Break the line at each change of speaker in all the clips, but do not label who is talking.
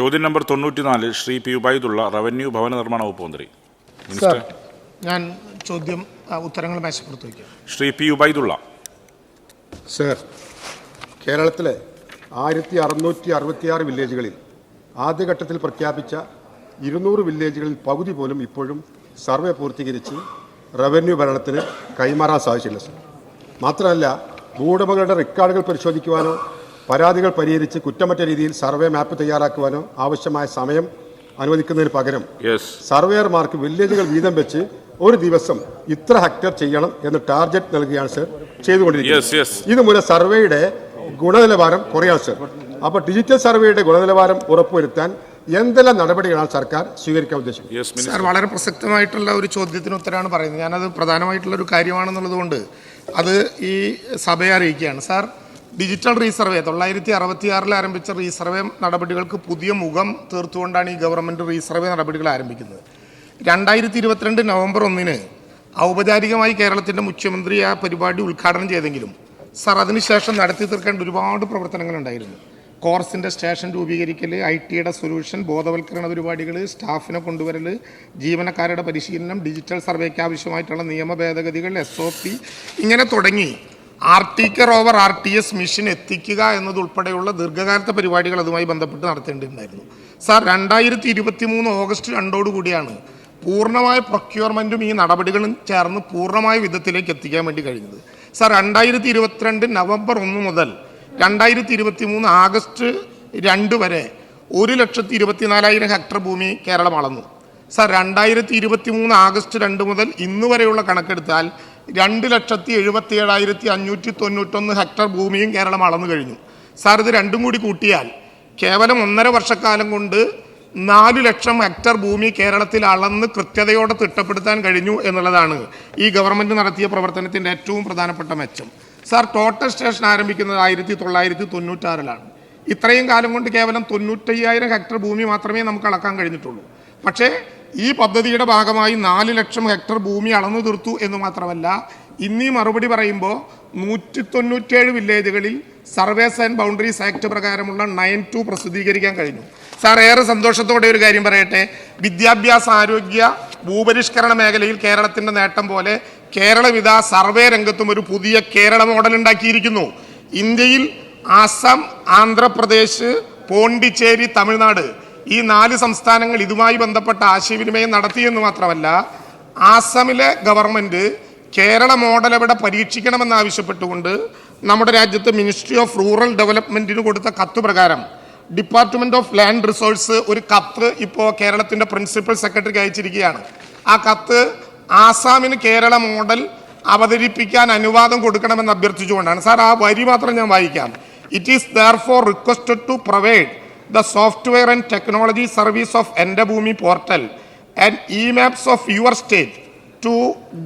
ചോദ്യം നമ്പർ തൊണ്ണൂറ്റിനാല് Shri P Ubaidullah revenue ഭവന നിർമ്മാണ വകുപ്പ് മന്ത്രി.
ഞാൻ ചോദ്യം ഉത്തരങ്ങൾ മേശപ്പുറത്ത് വയ്ക്കാം
ശ്രീ പി ഉബൈദുള്ള.
സർ കേരളത്തിലെ ആയിരത്തി അറുന്നൂറ്റി അറുപത്തിയാറ് വില്ലേജുകളിൽ ആദ്യഘട്ടത്തിൽ പ്രഖ്യാപിച്ച ഇരുന്നൂറ് വില്ലേജുകളിൽ പകുതി പോലും ഇപ്പോഴും സർവേ പൂർത്തീകരിച്ച് റവന്യൂ ഭരണത്തിന് കൈമാറാൻ സാധിച്ചില്ല സർ. മാത്രമല്ല ഭൂവുടമകളുടെ റെക്കോർഡുകൾ പരിശോധിക്കുവാനോ പരാതികൾ പരിഹരിച്ച് കുറ്റമറ്റ രീതിയിൽ സർവേ മാപ്പ് തയ്യാറാക്കുവാനോ ആവശ്യമായ സമയം അനുവദിക്കുന്നതിന് പകരം
യെസ്
സർവേയർമാർക്ക് വില്ലേജുകൾ വീതം വെച്ച് ഒരു ദിവസം ഇത്ര ഹെക്ടർ ചെയ്യണം എന്ന് ടാർഗറ്റ് നൽകുകയാണ് സർ
Yes,
ചെയ്തുകൊണ്ടിരിക്കുന്നത്. ഇതുമൂലം സർവേയുടെ ഗുണനിലവാരം കുറയാണ് സർ. അപ്പോൾ ഡിജിറ്റൽ സർവേയുടെ ഗുണനിലവാരം ഉറപ്പുവരുത്താൻ എന്തെല്ലാം നടപടികളാണ് സർക്കാർ സ്വീകരിക്കാൻ ഉദ്ദേശിക്കുന്നത്?
സാർ വളരെ പ്രസക്തമായിട്ടുള്ള ഒരു ചോദ്യത്തിന് ഉത്തരമാണ് പറയുന്നത്. ഞാനത് പ്രധാനമായിട്ടുള്ള ഒരു കാര്യമാണെന്നുള്ളത് കൊണ്ട് അത് ഈ സഭയെ അറിയിക്കുകയാണ്. സാർ ഡിജിറ്റൽ റീസർവേ തൊള്ളായിരത്തി അറുപത്തിയാറിൽ ആരംഭിച്ച റീസർവേ നടപടികൾക്ക് പുതിയ മുഖം തീർത്തുകൊണ്ടാണ് ഈ ഗവൺമെന്റ് റീസർവേ നടപടികൾ ആരംഭിക്കുന്നത്. രണ്ടായിരത്തി ഇരുപത്തിരണ്ട് നവംബർ ഒന്നിന് ഔപചാരികമായി കേരളത്തിന്റെ മുഖ്യമന്ത്രി ആ പരിപാടി ഉദ്ഘാടനം ചെയ്തെങ്കിലും സാർ അതിനുശേഷം നടത്തി തീർക്കേണ്ട ഒരുപാട് പ്രവർത്തനങ്ങളുണ്ടായിരുന്നു കോർസിന്റെ സ്റ്റേഷൻ രൂപീകരിക്കൽ ഐ ടിയുടെ സൊല്യൂഷൻ ബോധവൽക്കരണ പരിപാടികൾ സ്റ്റാഫിനെ കൊണ്ടുവരൽ ജീവനക്കാരുടെ പരിശീലനം ഡിജിറ്റൽ സർവേക്ക് ആവശ്യമായിട്ടുള്ള നിയമ ഭേദഗതികൾ എസ് ഒ പി ഇങ്ങനെ തുടങ്ങി R T care over R T S mission എത്തിക്കുക എന്നതുൾപ്പെടെയുള്ള ദീർഘകാലത്തെ പരിപാടികൾ അതുമായി ബന്ധപ്പെട്ട് നടത്തേണ്ടിയിട്ടുണ്ടായിരുന്നു. സാർ രണ്ടായിരത്തി ഇരുപത്തി മൂന്ന് ഓഗസ്റ്റ് രണ്ടോടുകൂടിയാണ് പൂർണമായ പ്രൊക്യൂർമെന്റും ഈ നടപടികളും ചേർന്ന് പൂർണമായ വിധത്തിലേക്ക് എത്തിക്കാൻ വേണ്ടി കഴിഞ്ഞത്. സാർ രണ്ടായിരത്തി ഇരുപത്തിരണ്ട് നവംബർ ഒന്ന് മുതൽ രണ്ടായിരത്തി ഇരുപത്തി മൂന്ന് ആഗസ്റ്റ് രണ്ട് വരെ ഒരു ലക്ഷത്തി ഇരുപത്തിനാലായിരം ഹെക്ടർ ഭൂമി കേരളം അളന്നു. സാർ രണ്ടായിരത്തി ഇരുപത്തി മൂന്ന് ആഗസ്റ്റ് രണ്ട് മുതൽ ഇന്ന് വരെയുള്ള കണക്കെടുത്താൽ രണ്ട് ലക്ഷത്തി എഴുപത്തി ഏഴായിരത്തി അഞ്ഞൂറ്റി തൊണ്ണൂറ്റൊന്ന് ഹെക്ടർ ഭൂമിയും കേരളം അളന്നു കഴിഞ്ഞു. സാർ ഇത് രണ്ടും കൂടി കൂട്ടിയാൽ കേവലം ഒന്നര വർഷക്കാലം കൊണ്ട് നാല് ലക്ഷം ഹെക്ടർ ഭൂമി കേരളത്തിൽ അളന്ന് കൃത്യതയോടെ തിട്ടപ്പെടുത്താൻ കഴിഞ്ഞു എന്നുള്ളതാണ് ഈ ഗവൺമെന്റ് നടത്തിയ പ്രവർത്തനത്തിന്റെ ഏറ്റവും പ്രധാനപ്പെട്ട മെച്ചം. സാർ ടോട്ടൽ സ്റ്റേഷൻ ആരംഭിക്കുന്നത് ആയിരത്തി തൊള്ളായിരത്തി തൊണ്ണൂറ്റാറിലാണ് ഇത്രയും കാലം കൊണ്ട് കേവലം തൊണ്ണൂറ്റയ്യായിരം ഹെക്ടർ ഭൂമി മാത്രമേ നമുക്ക് അളക്കാൻ കഴിഞ്ഞിട്ടുള്ളൂ. പക്ഷേ ഈ പദ്ധതിയുടെ ഭാഗമായി നാല് ലക്ഷം ഹെക്ടർ ഭൂമി അളന്നു തീർത്തു എന്ന് മാത്രമല്ല ഇന്നീ മറുപടി പറയുമ്പോൾ നൂറ്റി തൊണ്ണൂറ്റേഴ് വില്ലേജുകളിൽ സർവേസ് ആൻഡ് ബൗണ്ടറീസ് ആക്ട് പ്രകാരമുള്ള നയൻ ടു പ്രസിദ്ധീകരിക്കാൻ കഴിഞ്ഞു. സാർ ഏറെ സന്തോഷത്തോടെ ഒരു കാര്യം പറയട്ടെ. വിദ്യാഭ്യാസ ആരോഗ്യ ഭൂപരിഷ്കരണ മേഖലയിൽ കേരളത്തിന്റെ നേട്ടം പോലെ കേരളവിധ സർവേ രംഗത്തും ഒരു പുതിയ കേരള മോഡൽ ഉണ്ടാക്കിയിരിക്കുന്നു. ഇന്ത്യയിൽ ആസാം ആന്ധ്രാപ്രദേശ് പോണ്ടിച്ചേരി തമിഴ്നാട് ഈ നാല് സംസ്ഥാനങ്ങൾ ഇതുമായി ബന്ധപ്പെട്ട ആശയവിനിമയം നടത്തിയെന്ന് മാത്രമല്ല ആസാമിലെ ഗവൺമെന്റ് കേരള മോഡൽ എവിടെ പരീക്ഷിക്കണമെന്ന് ആവശ്യപ്പെട്ടുകൊണ്ട് നമ്മുടെ രാജ്യത്ത് മിനിസ്ട്രി ഓഫ് റൂറൽ ഡെവലപ്മെന്റിന് കൊടുത്ത കത്ത് പ്രകാരം ഡിപ്പാർട്ട്മെന്റ് ഓഫ് ലാൻഡ് റിസോഴ്സ് ഒരു കത്ത് ഇപ്പോൾ കേരളത്തിന്റെ പ്രിൻസിപ്പൽ സെക്രട്ടറിക്ക് അയച്ചിരിക്കുകയാണ്. ആ കത്ത് ആസാമിന് കേരള മോഡൽ അവതരിപ്പിക്കാൻ അനുവാദം കൊടുക്കണമെന്ന് അഭ്യർത്ഥിച്ചുകൊണ്ടാണ്. സാർ ആ വരി മാത്രം ഞാൻ വായിക്കാം. It is therefore requested to provide the software and technology service of Ente Bhoomi portal and e maps of your state to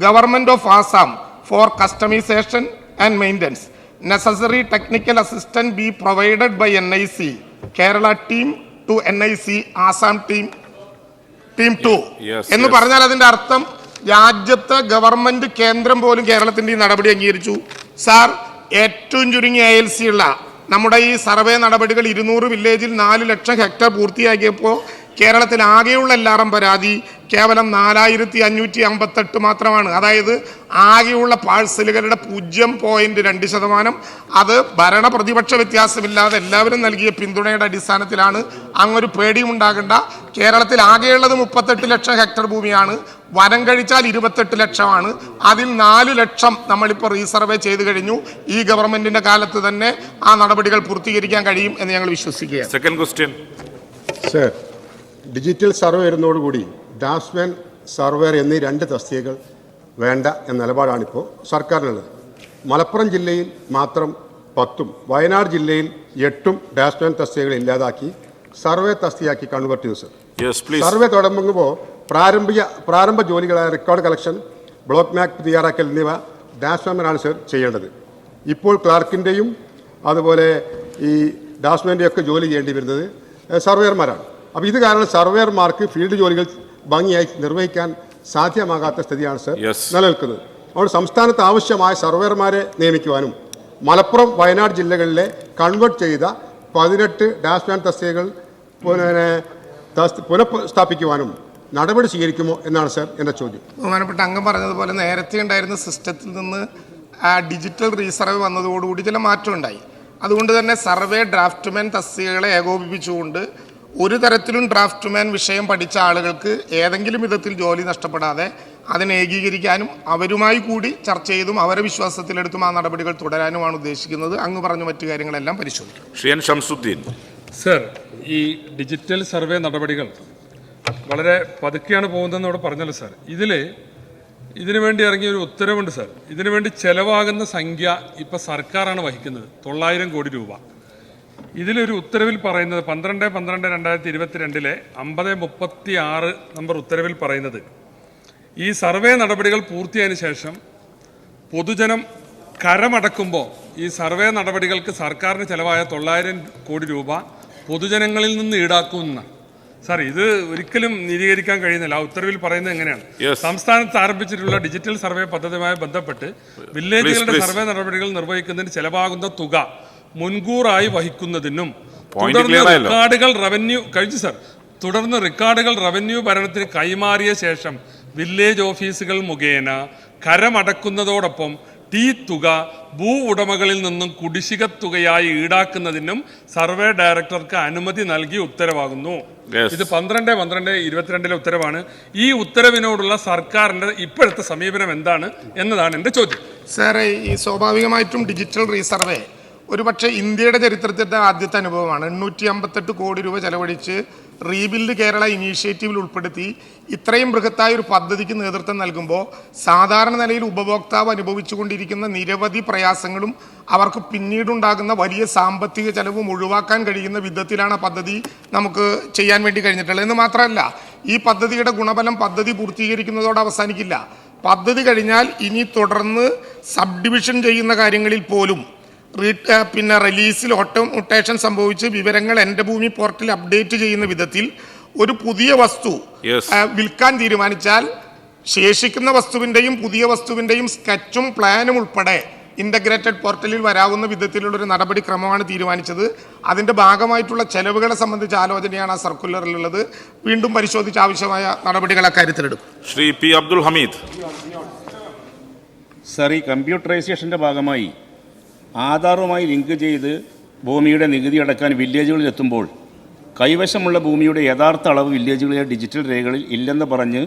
government of Assam for customisation and maintenance. Necessary technical assistant be provided by N I C. Kerala team to N I C Assam team team to. എന്ന്. പറഞ്ഞാൽ അതിന്റെ അർത്ഥം രാജ്യത്തെ government കേന്ദ്രം പോലും കേരളത്തിന്റെ ഈ നടപടി അംഗീകരിച്ചു. സാർ ഏറ്റവും ചുരുങ്ങിയ എ എൽ സി ഉള്ള നമ്മുടെ ഈ സർവേ നടപടികൾ ഇരുന്നൂറ് വില്ലേജിൽ നാല് ലക്ഷം ഹെക്ടർ പൂർത്തിയാക്കിയപ്പോൾ കേരളത്തിൽ ആകെയുള്ള എല്ലാറും പരാതി കേവലം നാലായിരത്തി അഞ്ഞൂറ്റി അമ്പത്തെട്ട് മാത്രമാണ്. അതായത് ആകെയുള്ള പാഴ്സലുകളുടെ പൂജ്യം പോയിന്റ് രണ്ട് ശതമാനം. അത് ഭരണ പ്രതിപക്ഷ വ്യത്യാസമില്ലാതെ എല്ലാവരും നൽകിയ പിന്തുണയുടെ അടിസ്ഥാനത്തിലാണ് അങ്ങൊരു പേടിയും ഉണ്ടാകേണ്ട. കേരളത്തിൽ ആകെയുള്ളത് മുപ്പത്തെട്ട് ലക്ഷം ഹെക്ടർ ഭൂമിയാണ്. വനം കഴിച്ചാൽ ഇരുപത്തെട്ട് ലക്ഷമാണ്. അതിൽ നാല് ലക്ഷം നമ്മളിപ്പോൾ റീസർവേ ചെയ്ത് കഴിഞ്ഞു. ഈ ഗവൺമെന്റിന്റെ കാലത്ത് തന്നെ ആ നടപടികൾ പൂർത്തീകരിക്കാൻ കഴിയും എന്ന് ഞങ്ങൾ വിശ്വസിക്കുകയാണ്.
Second question.
Sir digital survey വരുന്നതോടുകൂടി ഡാസ്മാൻ surveyor എന്നീ രണ്ട് തസ്തികകൾ വേണ്ട എന്ന നിലപാടാണിപ്പോൾ സർക്കാരിനുള്ളത്. മലപ്പുറം ജില്ലയിൽ മാത്രം പത്തും വയനാട് ജില്ലയിൽ എട്ടും ഡാസ്മാൻ തസ്തികകൾ ഇല്ലാതാക്കി സർവേ തസ്തിയാക്കി കൺവേർട്ട് ചെയ്തു സർ. സർവേ തുടങ്ങുമ്പോൾ പ്രാരംഭിക പ്രാരംഭ ജോലികളായ റെക്കോർഡ് കളക്ഷൻ ബ്ലോക്ക് മാപ്പ് തയ്യാറാക്കൽ എന്നിവ ഡാഷ്മാനാണ് സർ ചെയ്യേണ്ടത്. ഇപ്പോൾ ക്ലാർക്കിന്റെയും അതുപോലെ ഈ ഡാസ്മാന്റെയൊക്കെ ജോലി ചെയ്യേണ്ടി വരുന്നത് സർവേയർമാരാണ്. അപ്പോൾ ഇത് കാരണം സർവേയർമാർക്ക് ഫീൽഡ് ജോലികൾ ഭംഗിയായി നിർവഹിക്കാൻ സാധ്യമാകാത്ത സ്ഥിതിയാണ് സർ. നിലനിൽക്കുന്നത്. അതുകൊണ്ട് സംസ്ഥാനത്ത് ആവശ്യമായ സർവേയർമാരെ നിയമിക്കുവാനും മലപ്പുറം വയനാട് ജില്ലകളിലെ കൺവേർട്ട് ചെയ്ത പതിനെട്ട് ഡാഷ്മാൻ തസ്തികകൾ പിന്നെ പുനഃസ്ഥാപിക്കുവാനും നടപടി സ്വീകരിക്കുമോ എന്നാണ് സർ എന്റെ ചോദ്യം.
ബഹുമാനപ്പെട്ട അംഗം പറഞ്ഞതുപോലെ നേരത്തെ ഉണ്ടായിരുന്ന സിസ്റ്റത്തിൽ നിന്ന് ആ ഡിജിറ്റൽ റീസർവ് വന്നതോടുകൂടി ചില മാറ്റമുണ്ടായി അതുകൊണ്ട് തന്നെ സർവേ ഡ്രാഫ്റ്റ്മാൻ തസ്തികകളെ ഏകോപിപ്പിച്ചുകൊണ്ട് ഒരു തരത്തിലും ഡ്രാഫ്റ്റ്മാൻ വിഷയം പഠിച്ച ആളുകൾക്ക് ഏതെങ്കിലും വിധത്തിൽ ജോലി നഷ്ടപ്പെടാതെ അതിനെ ഏകീകരിക്കാനും അവരുമായി കൂടി ചർച്ച ചെയ്തും അവരെ വിശ്വാസത്തിലെടുത്തും ആ നടപടികൾ തുടരാനുമാണ് ഉദ്ദേശിക്കുന്നത്. അങ്ങ് പറഞ്ഞ മറ്റു കാര്യങ്ങളെല്ലാം പരിശോധിക്കും.
ശ്രീ എൻ ഷംസുദ്ദീൻ
സർ ഈ ഡിജിറ്റൽ സർവേ നടപടികൾ വളരെ പതുക്കെയാണ് പോകുന്നതെന്ന് ഇവിടെ പറഞ്ഞല്ലോ സാർ. ഇതിൽ ഇതിനു വേണ്ടി ഇറങ്ങിയ ഒരു ഉത്തരവുണ്ട് സാർ. ഇതിനു വേണ്ടി ചെലവാകുന്ന സംഖ്യ ഇപ്പോൾ സർക്കാരാണ് വഹിക്കുന്നത്. തൊള്ളായിരം കോടി രൂപ. ഇതിലൊരു ഉത്തരവിൽ പറയുന്നത് പന്ത്രണ്ട് പന്ത്രണ്ട് രണ്ടായിരത്തി ഇരുപത്തിരണ്ടിലെ അമ്പത് മുപ്പത്തി ആറ് നമ്പർ ഉത്തരവിൽ പറയുന്നത്. ഈ സർവേ നടപടികൾ പൂർത്തിയായതിനു ശേഷം പൊതുജനം കരമടക്കുമ്പോൾ ഈ സർവേ നടപടികൾക്ക് സർക്കാരിന് ചിലവായ തൊള്ളായിരം കോടി രൂപ പൊതുജനങ്ങളിൽ നിന്ന് ഈടാക്കുന്ന സാർ ഇത് ഒരിക്കലും നീതീകരിക്കാൻ കഴിയുന്നില്ല. ആ ഉത്തരവിൽ പറയുന്നത് എങ്ങനെയാണ്. സംസ്ഥാനത്ത് ആരംഭിച്ചിട്ടുള്ള ഡിജിറ്റൽ സർവേ പദ്ധതിയുമായി ബന്ധപ്പെട്ട് വില്ലേജുകളുടെ സർവേ നടപടികൾ നിർവഹിക്കുന്നതിന് ചെലവാകുന്ന തുക മുൻകൂറായി വഹിക്കുന്നതിനും തുടർന്ന് റെക്കാർഡുകൾ റവന്യൂ കഴിച്ചു സർ തുടർന്ന് റെക്കോർഡുകൾ റവന്യൂ ഭരണത്തിന് കൈമാറിയ ശേഷം വില്ലേജ് ഓഫീസുകൾ മുഖേന കരമടക്കുന്നതോടൊപ്പം ടീ തുക ഭൂ ഉടമകളിൽ നിന്നും കുടിശ്ശിക തുകയായി ഈടാക്കുന്നതിനും സർവേ ഡയറക്ടർക്ക് അനുമതി നൽകി ഉത്തരവാകുന്നു.
Yes.
ഇത് പന്ത്രണ്ട് പന്ത്രണ്ട് ഇരുപത്തിരണ്ടിലെ ഉത്തരവാണ്. ഈ ഉത്തരവിനോടുള്ള സർക്കാരിന്റെ ഇപ്പോഴത്തെ സമീപനം എന്താണ് എന്നതാണ് എന്റെ ചോദ്യം.
സാറേ ഈ സ്വാഭാവികമായിട്ടും ഡിജിറ്റൽ റീസർവേ ഒരുപക്ഷെ ഇന്ത്യയുടെ ചരിത്രത്തിന്റെ ആദ്യത്തെ അനുഭവമാണ്. എണ്ണൂറ്റി അമ്പത്തെട്ട് കോടി രൂപ ചെലവഴിച്ച് റീബിൽഡ് കേരള ഇനീഷ്യേറ്റീവിൽ ഉൾപ്പെടുത്തി ഇത്രയും ബൃഹത്തായ ഒരു പദ്ധതിക്ക് നേതൃത്വം നൽകുമ്പോൾ സാധാരണ നിലയിൽ ഉപഭോക്താവ് അനുഭവിച്ചുകൊണ്ടിരിക്കുന്ന നിരവധി പ്രയാസങ്ങളും അവർക്ക് പിന്നീടുണ്ടാകുന്ന വലിയ സാമ്പത്തിക ചെലവും ഒഴിവാക്കാൻ കഴിയുന്ന വിധത്തിലാണ് പദ്ധതി നമുക്ക് ചെയ്യാൻ വേണ്ടി കഴിഞ്ഞിട്ടുള്ളത്. എന്ന് മാത്രമല്ല ഈ പദ്ധതിയുടെ ഗുണഫലം പദ്ധതി പൂർത്തീകരിക്കുന്നതോടെ അവസാനിക്കില്ല. പദ്ധതി കഴിഞ്ഞാൽ ഇനി തുടർന്ന് സബ് ഡിവിഷൻ ചെയ്യുന്ന കാര്യങ്ങളിൽ പോലും പിന്നെ റിലീസിൽ ഓട്ടോമുട്ടേഷൻ സംഭവിച്ച് വിവരങ്ങൾ എന്റെ ഭൂമി പോർട്ടൽ അപ്ഡേറ്റ് ചെയ്യുന്ന വിധത്തിൽ ഒരു പുതിയ വസ്തു വിൽക്കാൻ തീരുമാനിച്ചാൽ ശേഷിക്കുന്ന വസ്തുവിന്റെയും പുതിയ വസ്തുവിന്റെയും സ്കെച്ചും പ്ലാനും ഉൾപ്പെടെ ഇന്റഗ്രേറ്റഡ് പോർട്ടലിൽ വരാവുന്ന വിധത്തിലുള്ള ഒരു നടപടിക്രമമാണ് തീരുമാനിച്ചത്. അതിന്റെ ഭാഗമായിട്ടുള്ള ചെലവുകളെ സംബന്ധിച്ച ആലോചനയാണ് ആ സർക്കുലറിലുള്ളത് വീണ്ടും പരിശോധിച്ച് ആവശ്യമായ നടപടികൾ അക്കാര്യത്തിലെടുക്കും
ശ്രീ പി അബ്ദുൽ ഹമീദ്.
സർ ഈ കമ്പ്യൂട്ടറൈസേഷന്റെ ഭാഗമായി ആധാറുമായി ലിങ്ക് ചെയ്ത് ഭൂമിയുടെ നികുതി അടക്കാൻ വില്ലേജുകളിൽ എത്തുമ്പോൾ കൈവശമുള്ള ഭൂമിയുടെ യഥാർത്ഥ അളവ് വില്ലേജുകളിലെ ഡിജിറ്റൽ രേഖകളിൽ ഇല്ലെന്ന് പറഞ്ഞ്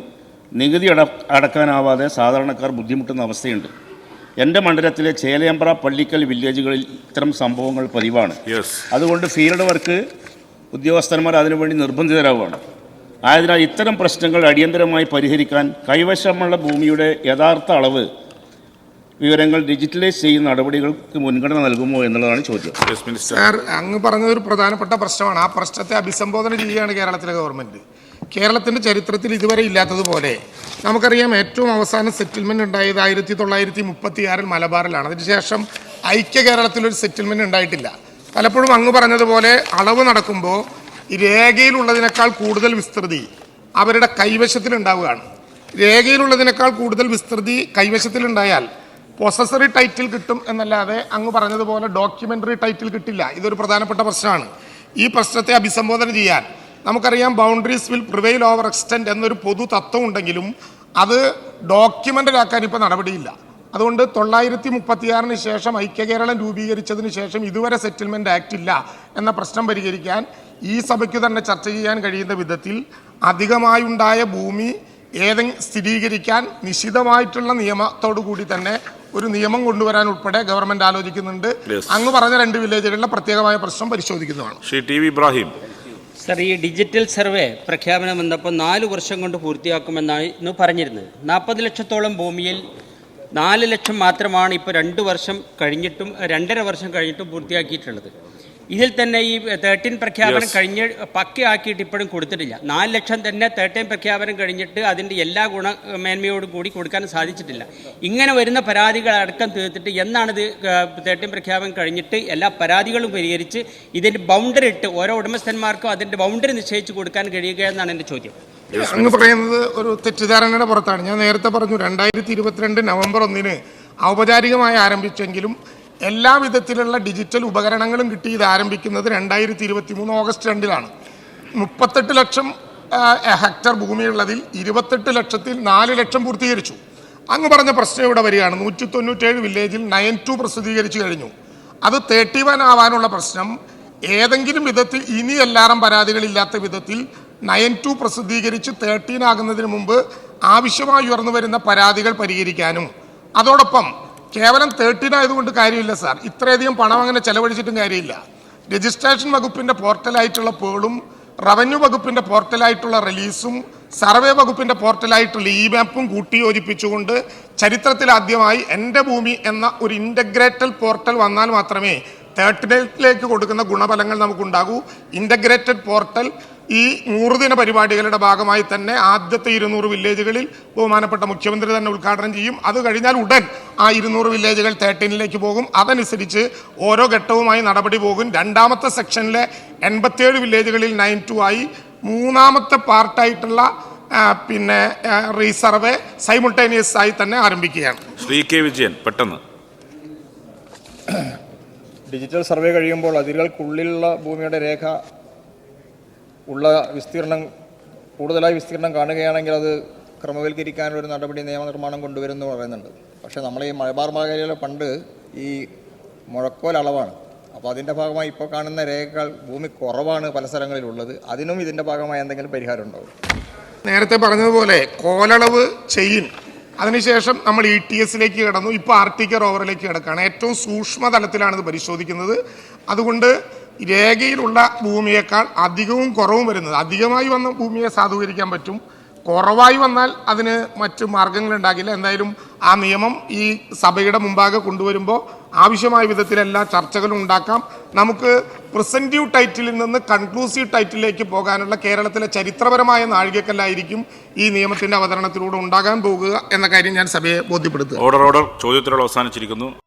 നികുതി അട അടക്കാനാവാതെ സാധാരണക്കാർ ബുദ്ധിമുട്ടുന്ന അവസ്ഥയുണ്ട്. എന്റെ മണ്ഡലത്തിലെ ചേലയമ്പ്ര പള്ളിക്കൽ വില്ലേജുകളിൽ ഇത്തരം സംഭവങ്ങൾ പതിവാണ്. അതുകൊണ്ട് ഫീൽഡ് വർക്ക് ഉദ്യോഗസ്ഥന്മാർ അതിനുവേണ്ടി നിർബന്ധിതരാവുകയാണ്. ആയതിനാൽ ഇത്തരം പ്രശ്നങ്ങൾ അടിയന്തരമായി പരിഹരിക്കാൻ കൈവശമുള്ള ഭൂമിയുടെ യഥാർത്ഥ അളവ് വിവരങ്ങൾ ഡിജിറ്റലൈസ് ചെയ്യുന്ന നടപടികൾക്ക് മുൻഗണന നൽകുമോ എന്നുള്ളതാണ് ചോദ്യം.
സാർ അങ്ങ് പറഞ്ഞത് ഒരു പ്രധാനപ്പെട്ട പ്രശ്നമാണ്. ആ പ്രശ്നത്തെ അഭിസംബോധന ചെയ്യുകയാണ് കേരളത്തിലെ ഗവൺമെന്റ് കേരളത്തിന്റെ ചരിത്രത്തിൽ ഇതുവരെ ഇല്ലാത്തതുപോലെ നമുക്കറിയാം ഏറ്റവും അവസാന സെറ്റിൽമെന്റ് ഉണ്ടായത് ആയിരത്തി തൊള്ളായിരത്തി മുപ്പത്തി ആറിൽ മലബാറിലാണ് അതിനുശേഷം ഐക്യ കേരളത്തിലൊരു സെറ്റിൽമെന്റ് ഉണ്ടായിട്ടില്ല. പലപ്പോഴും അങ്ങ് പറഞ്ഞതുപോലെ അളവ് നടക്കുമ്പോൾ ഈ രേഖയിലുള്ളതിനേക്കാൾ കൂടുതൽ വിസ്തൃതി അവരുടെ കൈവശത്തിലുണ്ടാവുകയാണ്. രേഖയിലുള്ളതിനേക്കാൾ കൂടുതൽ വിസ്തൃതി കൈവശത്തിലുണ്ടായാൽ പൊസസറി ടൈറ്റിൽ കിട്ടും എന്നല്ലാതെ അങ്ങ് പറഞ്ഞതുപോലെ ഡോക്യുമെന്ററി ടൈറ്റിൽ കിട്ടില്ല. ഇതൊരു പ്രധാനപ്പെട്ട പ്രശ്നമാണ്. ഈ പ്രശ്നത്തെ അഭിസംബോധന ചെയ്യാൻ നമുക്കറിയാം boundaries will prevail over extend എന്നൊരു പൊതു തത്വം ഉണ്ടെങ്കിലും അത് ഡോക്യുമെന്ററി ആക്കാൻ ഇപ്പോൾ നടപടിയില്ല. അതുകൊണ്ട് തൊള്ളായിരത്തി മുപ്പത്തിയാറിന് ശേഷം ഐക്യകേരളം രൂപീകരിച്ചതിന് ശേഷം ഇതുവരെ സെറ്റിൽമെന്റ് ആക്ട് ഇല്ല എന്ന പ്രശ്നം പരിഹരിക്കാൻ ഈ സഭയ്ക്ക് തന്നെ ചർച്ച ചെയ്യാൻ കഴിയുന്ന വിധത്തിൽ അധികമായുണ്ടായ ഭൂമി ഏതെങ്കിലും സ്ഥിരീകരിക്കാൻ നിശിതമായിട്ടുള്ള നിയമത്തോടു കൂടി തന്നെ ഒരു നിയമം കൊണ്ടുവരാൻ ഉൾപ്പെടെ ഗവൺമെന്റ് ആലോചിക്കുന്നുണ്ട്. അങ്ങ് പറഞ്ഞ രണ്ട് വില്ലേജുകളിലെ പ്രത്യേകമായ പ്രശ്നം പരിശോധിക്കുന്നതാണ്.
Shri T V Ibrahim.
Sir ഈ ഡിജിറ്റൽ സർവേ പ്രഖ്യാപനം വന്നപ്പോൾ നാല് വർഷം കൊണ്ട് പൂർത്തിയാക്കുമെന്നായിരുന്നു പറഞ്ഞിരുന്നത്. നാൽപ്പത് ലക്ഷത്തോളം ഭൂമിയിൽ നാല് ലക്ഷം മാത്രമാണ് ഇപ്പോൾ രണ്ട് വർഷം കഴിഞ്ഞിട്ടും രണ്ടര വർഷം കഴിഞ്ഞിട്ടും പൂർത്തിയാക്കിയിട്ടുള്ളത്. ഇതിൽ തന്നെ ഈ തേർട്ടീൻ പ്രഖ്യാപനം. കഴിഞ്ഞ് പക്കയാക്കിയിട്ട് ഇപ്പോഴും കൊടുത്തിട്ടില്ല. നാല് ലക്ഷം തന്നെ തേർട്ടീൻ പ്രഖ്യാപനം കഴിഞ്ഞിട്ട് അതിന്റെ എല്ലാ ഗുണമേന്മയോടും കൂടി കൊടുക്കാൻ സാധിച്ചിട്ടില്ല. ഇങ്ങനെ വരുന്ന പരാതികൾ അടക്കം തീർത്തിട്ട് എന്നാണ് ഇത് തേർട്ടീൻ പ്രഖ്യാപനം കഴിഞ്ഞിട്ട് എല്ലാ പരാതികളും പരിഹരിച്ച് ഇതിന്റെ ബൗണ്ടറി ഇട്ട് ഓരോ ഉടമസ്ഥന്മാർക്കും അതിന്റെ ബൗണ്ടറി നിശ്ചയിച്ച് കൊടുക്കാൻ കഴിയുക എന്നാണ് എന്റെ ചോദ്യം.
അങ്ങ് പറയുന്നത് ഒരു തെറ്റിദ്ധാരണയുടെ പുറത്താണ്. ഞാൻ നേരത്തെ പറഞ്ഞു രണ്ടായിരത്തി ഇരുപത്തിരണ്ട് നവംബർ ഒന്നിന് ഔപചാരികമായി ആരംഭിച്ചെങ്കിലും എല്ലാ വിധത്തിലുള്ള ഡിജിറ്റൽ ഉപകരണങ്ങളും കിട്ടി ഇത് ആരംഭിക്കുന്നത് രണ്ടായിരത്തി ഇരുപത്തി മൂന്ന് ഓഗസ്റ്റ് രണ്ടിലാണ്. മുപ്പത്തെട്ട് ലക്ഷം ഹെക്ടർ ഭൂമിയുള്ളതിൽ ഇരുപത്തെട്ട് ലക്ഷത്തിൽ നാല് ലക്ഷം പൂർത്തീകരിച്ചു. അങ്ങ് പറഞ്ഞ പ്രശ്നം ഇവിടെ വരികയാണ്. നൂറ്റി തൊണ്ണൂറ്റേഴ് വില്ലേജിൽ നയൻ ടു പ്രസിദ്ധീകരിച്ചു കഴിഞ്ഞു. അത് തേർട്ടി വൺ ആവാനുള്ള പ്രശ്നം. ഏതെങ്കിലും വിധത്തിൽ ഇനി എല്ലാവരും പരാതികളില്ലാത്ത വിധത്തിൽ നയൻ ടു പ്രസിദ്ധീകരിച്ച് തേർട്ടീൻ ആകുന്നതിന് മുമ്പ് ആവശ്യമായി ഉയർന്നു വരുന്ന പരാതികൾ പരിഹരിക്കാനും. അതോടൊപ്പം കേവലം തേർട്ടീൻ ആയതുകൊണ്ട് കാര്യമില്ല സാർ ഇത്രയധികം പണം അങ്ങനെ ചെലവഴിച്ചിട്ടും കാര്യമില്ല. രജിസ്ട്രേഷൻ വകുപ്പിന്റെ പോർട്ടലായിട്ടുള്ള പേളും റവന്യൂ വകുപ്പിന്റെ പോർട്ടലായിട്ടുള്ള റിലീസും സർവേ വകുപ്പിന്റെ പോർട്ടലായിട്ടുള്ള ഇ മാപ്പും കൂട്ടി യോജിപ്പിച്ചുകൊണ്ട് ചരിത്രത്തിലാദ്യമായി എന്റെ ഭൂമി എന്ന ഒരു ഇന്റഗ്രേറ്റഡ് പോർട്ടൽ വന്നാൽ മാത്രമേ തേർട്ടിലേക്ക് കൊടുക്കുന്ന ഗുണഫലങ്ങൾ നമുക്കുണ്ടാകൂ. ഇന്റഗ്രേറ്റഡ് പോർട്ടൽ ഈ നൂറുദിന പരിപാടികളുടെ ഭാഗമായി തന്നെ ആദ്യത്തെ ഇരുന്നൂറ് വില്ലേജുകളിൽ ബഹുമാനപ്പെട്ട മുഖ്യമന്ത്രി തന്നെ ഉദ്ഘാടനം ചെയ്യും. അത് കഴിഞ്ഞാൽ ഉടൻ ആ ഇരുന്നൂറ് വില്ലേജുകൾ തേർട്ടീനിലേക്ക് പോകും. അതനുസരിച്ച് ഓരോ ഘട്ടവുമായി നടപടി പോകും. രണ്ടാമത്തെ സെക്ഷനിലെ എൺപത്തിയേഴ് വില്ലേജുകളിൽ നയൻ ടു ആയി മൂന്നാമത്തെ പാർട്ടായിട്ടുള്ള പിന്നെ റീസർവേ സൈമുൾട്ടേനിയസ് ആയി തന്നെ ആരംഭിക്കുകയാണ്.
ശ്രീ കെ വിജയൻ പെട്ടെന്ന്.
ഡിജിറ്റൽ സർവേ കഴിയുമ്പോൾ അതിരുകൾക്കുള്ളിലുള്ള ഭൂമിയുടെ രേഖ ഉള്ള വിസ്തീർണം കൂടുതലായി വിസ്തീർണം കാണുകയാണെങ്കിൽ അത് ക്രമവൽക്കരിക്കാനൊരു നടപടി നിയമനിർമ്മാണം കൊണ്ടുവരുമെന്ന് പറയുന്നുണ്ട്. പക്ഷേ നമ്മൾ ഈ മലബാർ മേഖലയിലെ പണ്ട് ഈ മുഴക്കോൽ അളവാണ് അപ്പോൾ അതിന്റെ ഭാഗമായി ഇപ്പോൾ കാണുന്ന രേഖകൾ ഭൂമി കുറവാണ് പല സ്ഥലങ്ങളിലുള്ളത്. അതിനും ഇതിന്റെ ഭാഗമായി എന്തെങ്കിലും പരിഹാരം ഉണ്ടാവും
നേരത്തെ പറഞ്ഞതുപോലെ കോലളവ് ചെയിൻ. അതിനുശേഷം നമ്മൾ ഇ ടി എസിലേക്ക് കിടന്നു. ഇപ്പോൾ ആർട്ടിക്കർ ഓവറിലേക്ക് കിടക്കുകയാണ്. ഏറ്റവും സൂക്ഷ്മ തലത്തിലാണ് ഇത് പരിശോധിക്കുന്നത്. അതുകൊണ്ട് രേഖയിലുള്ള ഭൂമിയേക്കാൾ അധികവും കുറവും വരുന്നത്. അധികമായി വന്ന ഭൂമിയെ സാധൂകരിക്കാൻ പറ്റും. കുറവായി വന്നാൽ അതിന് മറ്റ് മാർഗങ്ങൾ ഉണ്ടാകില്ല എന്തായാലും ആ നിയമം ഈ സഭയുടെ മുമ്പാകെ കൊണ്ടുവരുമ്പോൾ ആവശ്യമായ വിധത്തിൽ എല്ലാ ചർച്ചകളും ഉണ്ടാക്കാം. നമുക്ക് പ്രിസന്റീവ് ടൈറ്റിലിൽ നിന്ന് കൺക്ലൂസീവ് ടൈറ്റിലേക്ക് പോകാനുള്ള കേരളത്തിലെ ചരിത്രപരമായ നാഴികക്കല്ലായിരിക്കും ഈ നിയമത്തിന്റെ അവതരണത്തിലൂടെ ഉണ്ടാകാൻ പോകുക എന്ന കാര്യം ഞാൻ സഭയെ ബോധ്യപ്പെടുത്തുക.
Order order. ചോദ്യത്തിലൂടെ അവസാനിച്ചിരിക്കുന്നു.